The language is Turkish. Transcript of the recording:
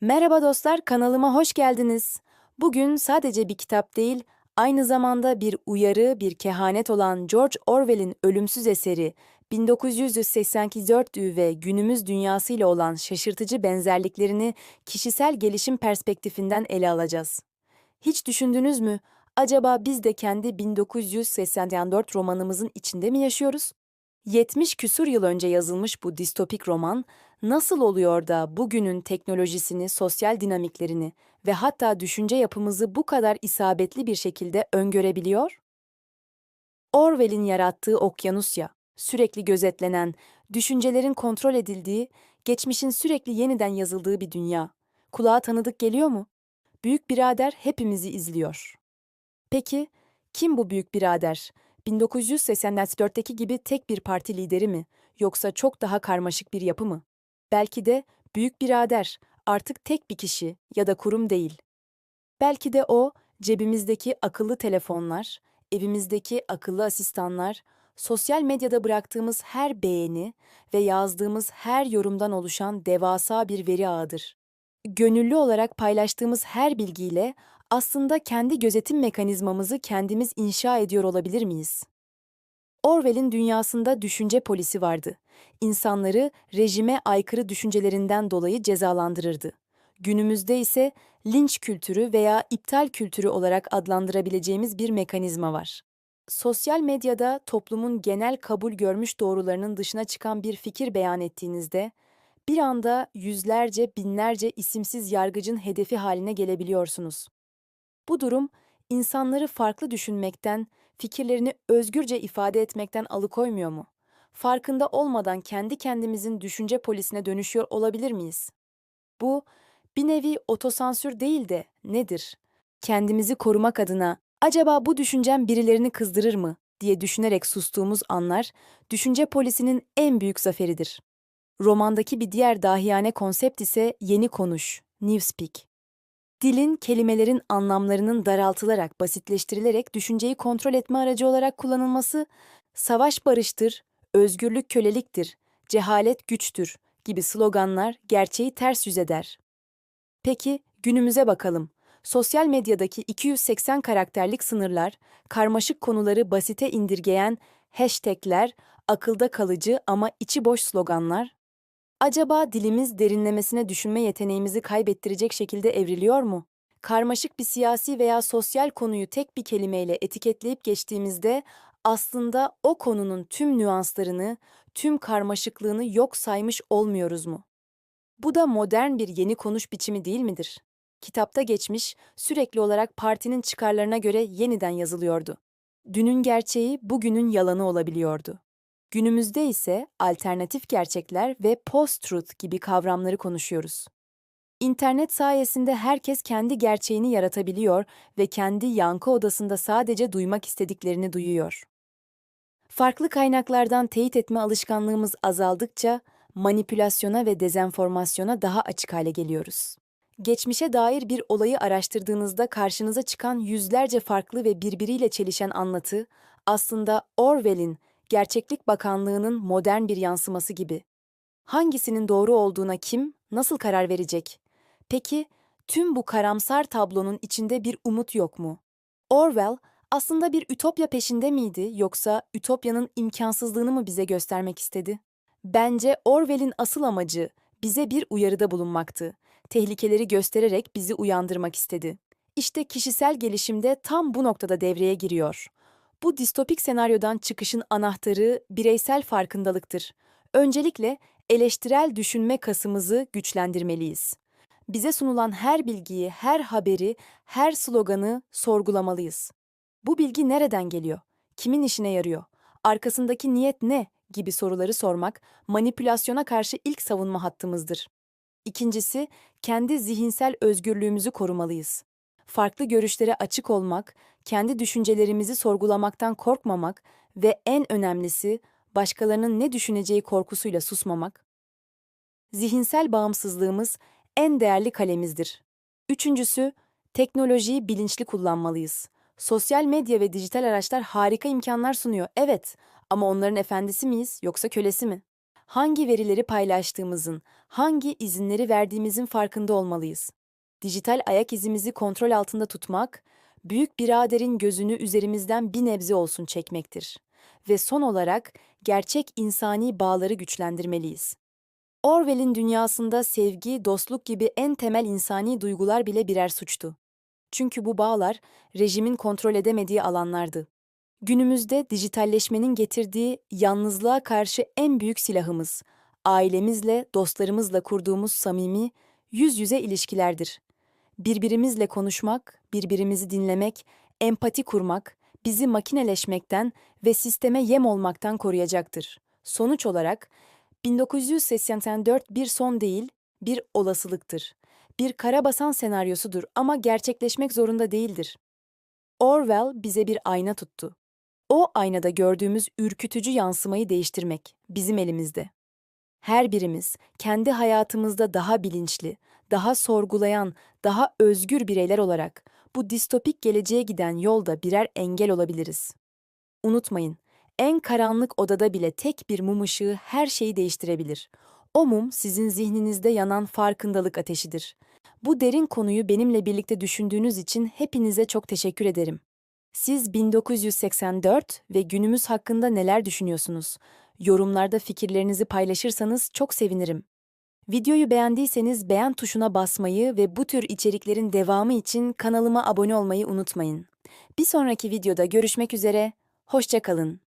Merhaba dostlar, kanalıma hoş geldiniz. Bugün sadece bir kitap değil, aynı zamanda bir uyarı, bir kehanet olan George Orwell'in ölümsüz eseri 1984 ve günümüz dünyasıyla olan şaşırtıcı benzerliklerini kişisel gelişim perspektifinden ele alacağız. Hiç düşündünüz mü? Acaba biz de kendi 1984 romanımızın içinde mi yaşıyoruz? 70 küsur yıl önce yazılmış bu distopik roman, nasıl oluyor da bugünün teknolojisini, sosyal dinamiklerini ve hatta düşünce yapımızı bu kadar isabetli bir şekilde öngörebiliyor? Orwell'in yarattığı okyanusya, sürekli gözetlenen, düşüncelerin kontrol edildiği, geçmişin sürekli yeniden yazıldığı bir dünya. Kulağa tanıdık geliyor mu? Büyük birader hepimizi izliyor. Peki kim bu büyük birader? 1984'teki gibi tek bir parti lideri mi yoksa çok daha karmaşık bir yapı mı? Belki de büyük birader artık tek bir kişi ya da kurum değil. Belki de o cebimizdeki akıllı telefonlar, evimizdeki akıllı asistanlar, sosyal medyada bıraktığımız her beğeni ve yazdığımız her yorumdan oluşan devasa bir veri ağıdır. Gönüllü olarak paylaştığımız her bilgiyle aslında kendi gözetim mekanizmamızı kendimiz inşa ediyor olabilir miyiz? Orwell'in dünyasında düşünce polisi vardı. İnsanları rejime aykırı düşüncelerinden dolayı cezalandırırdı. Günümüzde ise linç kültürü veya iptal kültürü olarak adlandırabileceğimiz bir mekanizma var. Sosyal medyada toplumun genel kabul görmüş doğrularının dışına çıkan bir fikir beyan ettiğinizde, bir anda yüzlerce, binlerce isimsiz yargıcın hedefi haline gelebiliyorsunuz. Bu durum insanları farklı düşünmekten, fikirlerini özgürce ifade etmekten alıkoymuyor mu? Farkında olmadan kendi kendimizin düşünce polisine dönüşüyor olabilir miyiz? Bu bir nevi otosansür değil de nedir? Kendimizi korumak adına acaba bu düşüncem birilerini kızdırır mı diye düşünerek sustuğumuz anlar düşünce polisinin en büyük zaferidir. Romandaki bir diğer dahiyane konsept ise yeni konuş, newspeak. Dilin, kelimelerin anlamlarının daraltılarak, basitleştirilerek düşünceyi kontrol etme aracı olarak kullanılması, savaş barıştır, özgürlük köleliktir, cehalet güçtür gibi sloganlar gerçeği ters yüz eder. Peki günümüze bakalım. Sosyal medyadaki 280 karakterlik sınırlar, karmaşık konuları basite indirgeyen hashtagler, akılda kalıcı ama içi boş sloganlar, Acaba dilimiz derinlemesine düşünme yeteneğimizi kaybettirecek şekilde evriliyor mu? Karmaşık bir siyasi veya sosyal konuyu tek bir kelimeyle etiketleyip geçtiğimizde aslında o konunun tüm nüanslarını, tüm karmaşıklığını yok saymış olmuyoruz mu? Bu da modern bir yeni konuş biçimi değil midir? Kitapta geçmiş, sürekli olarak partinin çıkarlarına göre yeniden yazılıyordu. Dünün gerçeği bugünün yalanı olabiliyordu. Günümüzde ise alternatif gerçekler ve post-truth gibi kavramları konuşuyoruz. İnternet sayesinde herkes kendi gerçeğini yaratabiliyor ve kendi yankı odasında sadece duymak istediklerini duyuyor. Farklı kaynaklardan teyit etme alışkanlığımız azaldıkça manipülasyona ve dezenformasyona daha açık hale geliyoruz. Geçmişe dair bir olayı araştırdığınızda karşınıza çıkan yüzlerce farklı ve birbiriyle çelişen anlatı aslında Orwell'in Gerçeklik Bakanlığı'nın modern bir yansıması gibi. Hangisinin doğru olduğuna kim, nasıl karar verecek? Peki, tüm bu karamsar tablonun içinde bir umut yok mu? Orwell aslında bir ütopya peşinde miydi yoksa ütopyanın imkansızlığını mı bize göstermek istedi? Bence Orwell'in asıl amacı bize bir uyarıda bulunmaktı. Tehlikeleri göstererek bizi uyandırmak istedi. İşte kişisel gelişimde tam bu noktada devreye giriyor. Bu distopik senaryodan çıkışın anahtarı bireysel farkındalıktır. Öncelikle eleştirel düşünme kasımızı güçlendirmeliyiz. Bize sunulan her bilgiyi, her haberi, her sloganı sorgulamalıyız. Bu bilgi nereden geliyor? Kimin işine yarıyor? Arkasındaki niyet ne? gibi soruları sormak manipülasyona karşı ilk savunma hattımızdır. İkincisi, kendi zihinsel özgürlüğümüzü korumalıyız farklı görüşlere açık olmak, kendi düşüncelerimizi sorgulamaktan korkmamak ve en önemlisi başkalarının ne düşüneceği korkusuyla susmamak. Zihinsel bağımsızlığımız en değerli kalemizdir. Üçüncüsü, teknolojiyi bilinçli kullanmalıyız. Sosyal medya ve dijital araçlar harika imkanlar sunuyor, evet. Ama onların efendisi miyiz yoksa kölesi mi? hangi verileri paylaştığımızın, hangi izinleri verdiğimizin farkında olmalıyız. Dijital ayak izimizi kontrol altında tutmak, büyük biraderin gözünü üzerimizden bir nebze olsun çekmektir. Ve son olarak gerçek insani bağları güçlendirmeliyiz. Orwell'in dünyasında sevgi, dostluk gibi en temel insani duygular bile birer suçtu. Çünkü bu bağlar rejimin kontrol edemediği alanlardı. Günümüzde dijitalleşmenin getirdiği yalnızlığa karşı en büyük silahımız, ailemizle, dostlarımızla kurduğumuz samimi, yüz yüze ilişkilerdir. Birbirimizle konuşmak, birbirimizi dinlemek, empati kurmak, bizi makineleşmekten ve sisteme yem olmaktan koruyacaktır. Sonuç olarak 1984 bir son değil, bir olasılıktır. Bir karabasan senaryosudur ama gerçekleşmek zorunda değildir. Orwell bize bir ayna tuttu. O aynada gördüğümüz ürkütücü yansımayı değiştirmek bizim elimizde. Her birimiz kendi hayatımızda daha bilinçli, daha sorgulayan, daha özgür bireyler olarak bu distopik geleceğe giden yolda birer engel olabiliriz. Unutmayın, en karanlık odada bile tek bir mum ışığı her şeyi değiştirebilir. O mum sizin zihninizde yanan farkındalık ateşidir. Bu derin konuyu benimle birlikte düşündüğünüz için hepinize çok teşekkür ederim. Siz 1984 ve günümüz hakkında neler düşünüyorsunuz? Yorumlarda fikirlerinizi paylaşırsanız çok sevinirim. Videoyu beğendiyseniz beğen tuşuna basmayı ve bu tür içeriklerin devamı için kanalıma abone olmayı unutmayın. Bir sonraki videoda görüşmek üzere, hoşça kalın.